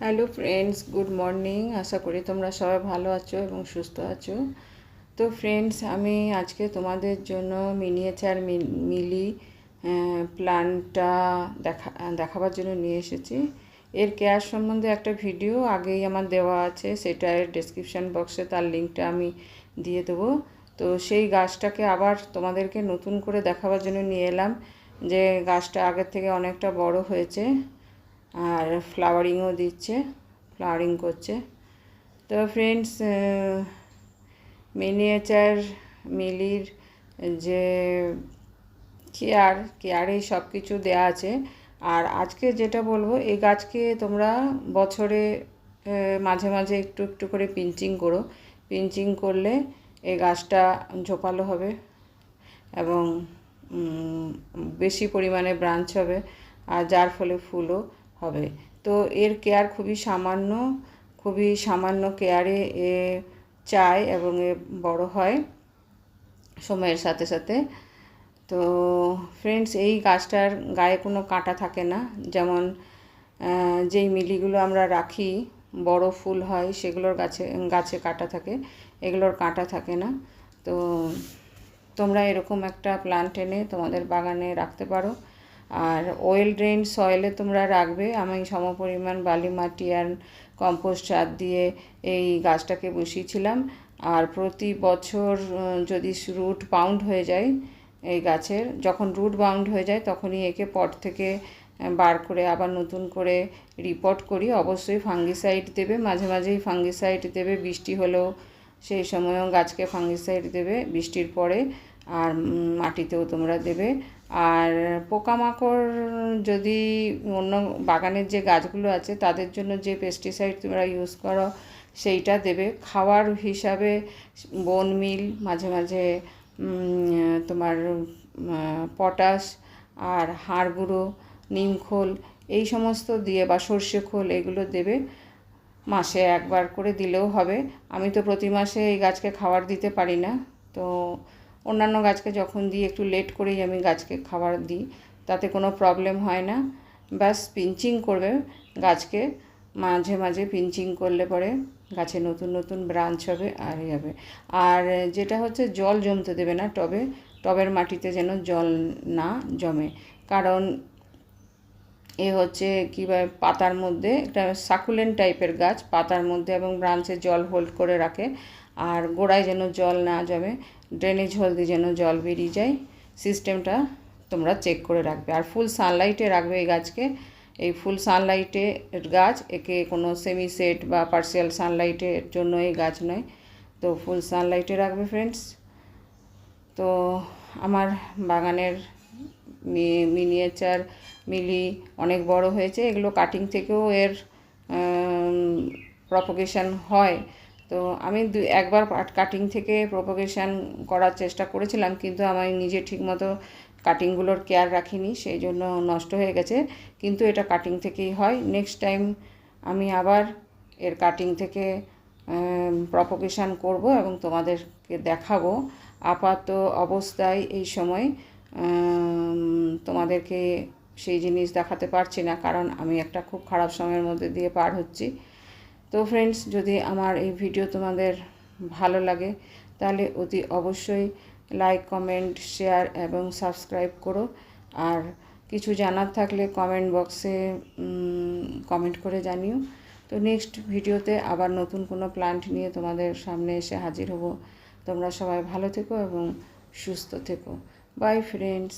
Hello friends good morning আশা করি তোমরা সবাই ভালো আছো এবং সুস্থ আছো। তো ফ্রেন্ডস আমি আজকে তোমাদের জন্য মিনিয়েচার মিলি প্ল্যানটা দেখা, দেখাবার জন্য নিয়ে এসেছি। এর কেয়ার সম্বন্ধে একটা ভিডিও আগেই আমার দেওয়া আছে, সেটা ডেসক্রিপশান বক্সে তার লিঙ্কটা আমি দিয়ে দেবো। তো সেই গাছটাকে আবার তোমাদেরকে নতুন করে দেখাবার জন্য নিয়ে এলাম যে গাছটা আগের থেকে অনেকটা বড় হয়েছে। আর ফ্লাওয়ারিংও দিচ্ছে ফ্লাওয়ারিং করছে। তো ফ্রেন্ডস মিনিয়েচার মিলির যে কেয়ার কেয়ারে সব কিছু দেওয়া আছে। আর আজকে যেটা বলব এই গাছকে তোমরা বছরে মাঝে মাঝে একটু একটু করে পিঞ্চিং করো। পিঞ্চিং করলে এই গাছটা ঝোপালো হবে এবং বেশি পরিমাণে ব্রাঞ্চ হবে। আর যার ফলে ফুলও হবে। তো এর কেয়ার খুবই সামান্য খুবই সামান্য কেয়ারে এ চায় এবং এ বড় হয় সময়ের সাথে সাথে। তো ফ্রেন্ডস এই গাছটার গায়ে কোনো কাঁটা থাকে না। যেমন যেই মিলিগুলো আমরা রাখি, বড় ফুল হয়, সেগুলোর গাছে গাছে কাঁটা থাকে। এগুলোর কাঁটা থাকে না। তো তোমরা এরকম একটা প্লান্ট এনে তোমাদের বাগানে রাখতে পারো। আর ওয়েল ড্রেন সয়েলে তোমরা রাখবে, আমি সমপরিমাণ বালি, মাটি আর কম্পোস্ট সার দিয়ে এই গাছটাকে বসিয়েছিলাম। আর প্রতি বছর যদি রুট বাউন্ড হয়ে যায় এই গাছের, যখন রুট বাউন্ড হয়ে যায় তখনই একে পট থেকে বার করে আবার নতুন করে রিপোর্ট করি। অবশ্যই ফাঙ্গিসাইড দেবে, মাঝে মাঝেই ফাঙ্গিসাইড দেবে, বৃষ্টি হলেও সেই সময়ও গাছকে ফাঙ্গিসাইড দেবে বৃষ্টির পরে। আর মাটিতেও তোমরা দেবে। আর পোকামাকড় যদি অন্য বাগানের যে গাছগুলো আছে, তাদের জন্য যে পেস্টিসাইড তোমরা ইউজ করো, সেইটা দেবে। খাওয়ার হিসাবে বন মিল মাঝে মাঝে তোমার পটাশ আর হাড় গুঁড়ো নিমখোল এই সমস্ত দিয়ে বা সর্ষে খোল, এগুলো দেবে। মাসে একবার করে দিলেও হবে। আমি তো প্রতি মাসে এই গাছকে খাবার দিতে পারি না। তো অন্যান্য গাছকে যখন দিই, একটু লেট করেই আমি গাছকে খাবার দিই, তাতে কোনো প্রবলেম হয় না। ব্যাস পিঞ্চিং করবে গাছকে, মাঝে মাঝে পিঞ্চিং করলে পরে গাছে নতুন নতুন ব্রাঞ্চ হবে, আর হবে। আর যেটা হচ্ছে, জল জমতে দেবে না টবে, টবের মাটিতে যেন জল না জমে। কারণ এ হচ্ছে কী পাতার মধ্যে একটা সাকুলেন্ট টাইপের গাছ, পাতার মধ্যে এবং ব্রাঞ্চে জল হোল্ড করে রাখে। আর গোড়ায় যেন জল না জমে ড্রেনেজ হল দিয়ে যেন জল বেরিয়ে যায় সিস্টেমটা তোমরা চেক করে রাখবে। আর ফুল সানলাইটে রাখবে এই গাছকে। এই ফুল সানলাইটে গাছ, একে কোনো সেমি সেট বা পার্সিয়াল সানলাইটের জন্য এই গাছ নয়। তো ফুল সানলাইটে রাখবে ফ্রেন্ডস তো আমার বাগানের মিনিয়েচার মিলি অনেক বড় হয়েছে। এগুলো কাটিং থেকেও এর প্রপোগেশন হয়। তো আমি দু, একবার কাটিং থেকে প্রপোগেশান করার চেষ্টা করেছিলাম, কিন্তু আমি নিজে ঠিকমতো কাটিংগুলোর কেয়ার রাখিনি, সেই জন্য নষ্ট হয়ে গেছে। কিন্তু এটা কাটিং থেকেই হয়। নেক্সট টাইম আমি আবার এর কাটিং থেকে প্রপোগেশান করব এবং তোমাদেরকে দেখাবো। আপাত অবস্থায় এই সময় তোমাদেরকে সেই জিনিস দেখাতে পারছি না, কারণ আমি একটা খুব খারাপ সময়ের মধ্যে দিয়ে পার হচ্ছি। তো ফ্রেন্ডস যদি আমার এই ভিডিও তোমাদের ভালো লাগে, তাহলে অতি অবশ্যই লাইক কমেন্ট শেয়ার এবং সাবস্ক্রাইব করো। আর কিছু জানার থাকলে কমেন্ট বক্সে কমেন্ট করে জানিও। তো নেক্সট ভিডিওতে আবার নতুন কোনো প্ল্যান্ট নিয়ে তোমাদের সামনে এসে হাজির হব। তোমরা সবাই ভালো থেকো এবং সুস্থ থেকো। By friends